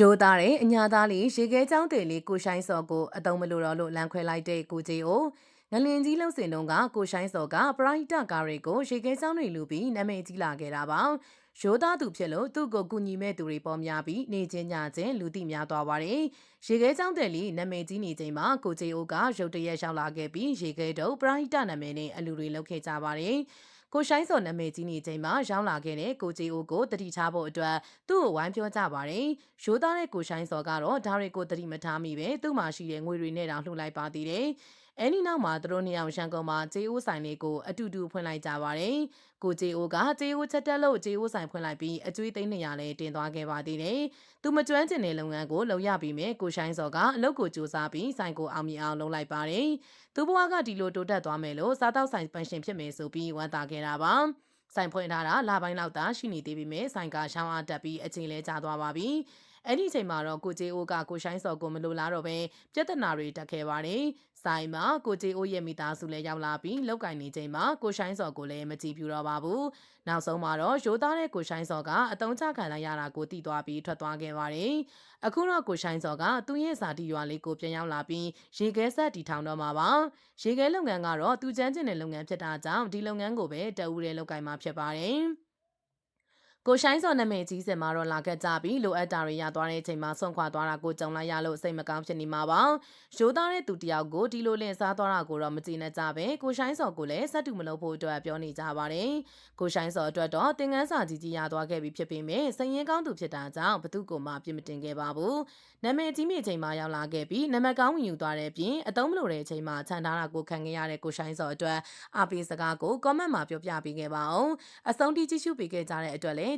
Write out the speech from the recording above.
ရှိုးသားတဲ့အညာသားလေးရေခဲချောင်းတယ်လေးကိုရှိုင်းစော်ကိုအတုံးမလို့တော့လို့လမ်းခွဲလိုက်တဲ့ကိုကြီးကိုငလင်ကြီးလှုပ်စင်တုန်းကကိုရှိုင်းစော်ကပရိုက်တာကားတွေကိုရေခဲချောင်းတွေလူပြီးနာမည်ကြီးလာခဲ့တာပါရိုးသားသူဖြစ်လို့သူ့ကိုကူညီမဲ့သူတွေပေါ်များပြီးနေချင်းညချင်းလူသိများသွားပါတယ်။ရေခဲချောင်းတယ်လီနာမည်ကြီးနေချိန်မှာကိုဂျေအိုကရုတ်တရက်ရောက်လာခဲ့ပြီးရေခဲတုပ်ပရိုက်တာနာမည်နဲ့အလူတွေလောက်ခဲ့ကြပါတယ်။ ကိုရှိုင်းစော်နာမည်ကြီးနေချိန်မှာရောင်းလာခဲ့တဲ့ကိုဂျီအိုကိုတတိထားဖို့အတွက်သူ့ကိုဝိုင်းပြောကြပါတယ်။ရိုးသားတဲ့ကိုရှိုင်းစော်ကတော့ဒါတွေကိုတတိမထားမိပဲသူ့မှာရှိတဲ့ငွေတွေနဲ့တောင်လှူလိုက်ပါသေးတယ်။ အဲဒီနောက်မှာသူတို့နှစ်ယောက်ရန်ကုန်မှာဂျေအိုဆိုင်လေးကိုအတူတူဖွင့်လိုက်ကြပါတယ်။ကိုဂျေအိုကဂျေအိုချက်တက်လို့ဂျေအိုဆိုင်ဖွင့်လိုက်ပြီးအကျွေးသိန်း200လဲတင်သွားခဲ့ပါသေးတယ်။သူမကျွမ်းကျင်တဲ့လုပ်ငန်းကိုလုပ်ရပြီးမြဲကိုရှိုင်းစော်ကအလုပ်ကိုစူးစမ်းပြီးဆိုင်ကိုအောင်မြင်အောင်လုပ်လိုက်ပါတယ်။သူ့ဘဝကဒီလိုတိုးတက်သွားမယ်လို့စားတောက်ဆိုင်ပန်ရှင်ဖြစ်မယ်ဆိုပြီးဝမ်းသာခဲ့တာပါ။ဆိုင်ဖွင့်ထားတာလပိုင်းလောက်သာရှိနေသေးပေမဲ့ဆိုင်ကရှောင်းအားတက်ပြီးအချိန်လဲကျသွားပါပြီ။ အဲ့ဒီအချိန်မှာတော့ကိုဂျေအိုကကိုရှိုင်းစော်ကိုမလိုလားတော့ပဲပြဿနာတွေတက်ခဲ့ပါတယ်။ဆိုင်မှာကိုဂျေအိုရဲ့မိသားစုလည်းရောက်လာပြီးလောက်ကင်နေချိန်မှာကိုရှိုင်းစော်ကိုလည်းမကြည့်ပြတော့ပါဘူး။နောက်ဆုံးမှာတော့ရိုးသားတဲ့ကိုရှိုင်းစော်ကအတုံးချခံလိုက်ရတာကိုသိသွားပြီးထွက်သွားခဲ့ပါတယ်။အခုတော့ကိုရှိုင်းစော်ကသူ့ရဲ့ဇာတိရွာလေးကိုပြန်ရောက်လာပြီးရေခဲဆက်တီထောင်တော့မှာပါ။ရေခဲလုပ်ငန်းကတော့သူကျန်းကျင်တဲ့လုပ်ငန်းဖြစ်တာကြောင့်ဒီလုပ်ငန်းကိုပဲတအူးတဲ့လောက်ကင်မှာဖြစ်ပါတယ်။ ကိုရှိုင်းစော်နာမည်ကြီးစင်မှာတော့လာခဲ့ကြပြီးလိုအပ်တာတွေရသွားတဲ့အချိန်မှာဆုံးခွာသွားတာကိုကြုံလိုက်ရလို့စိတ်မကောင်းဖြစ်နေမှာပါ။ရိုးသားတဲ့သူတယောက်ကိုဒီလိုလင့်စားသွားတာကိုတော့မကြည့်နဲ့ကြပဲကိုရှိုင်းစော်ကိုလည်းစက်တူမလုပ်ဖို့အတွက်ပြောနေကြပါတယ်။ကိုရှိုင်းစော်အတွက်တော့တင်ငန်းစာကြီးကြီးရသွားခဲ့ပြီဖြစ်ပေမဲ့စရင်ကောင်းသူဖြစ်တာကြောင့်ဘသူ့ကိုမှပြစ်မတင်ခဲ့ပါဘူး။နာမည်ကြီးမြေချိန်မှာရောက်လာခဲ့ပြီးနာမည်ကောင်းဝင်ယူသွားတဲ့ပြင်အတုံးမလို့တဲ့အချိန်မှာခြံထားတာကိုခံခဲ့ရတဲ့ကိုရှိုင်းစော်အတွက်အပီစကားကို comment မှာပြောပြပေးခဲ့ပါအောင်။အဆုံးထိကြည့်ရှုပေးခဲ့ကြတဲ့အတွက်လည်း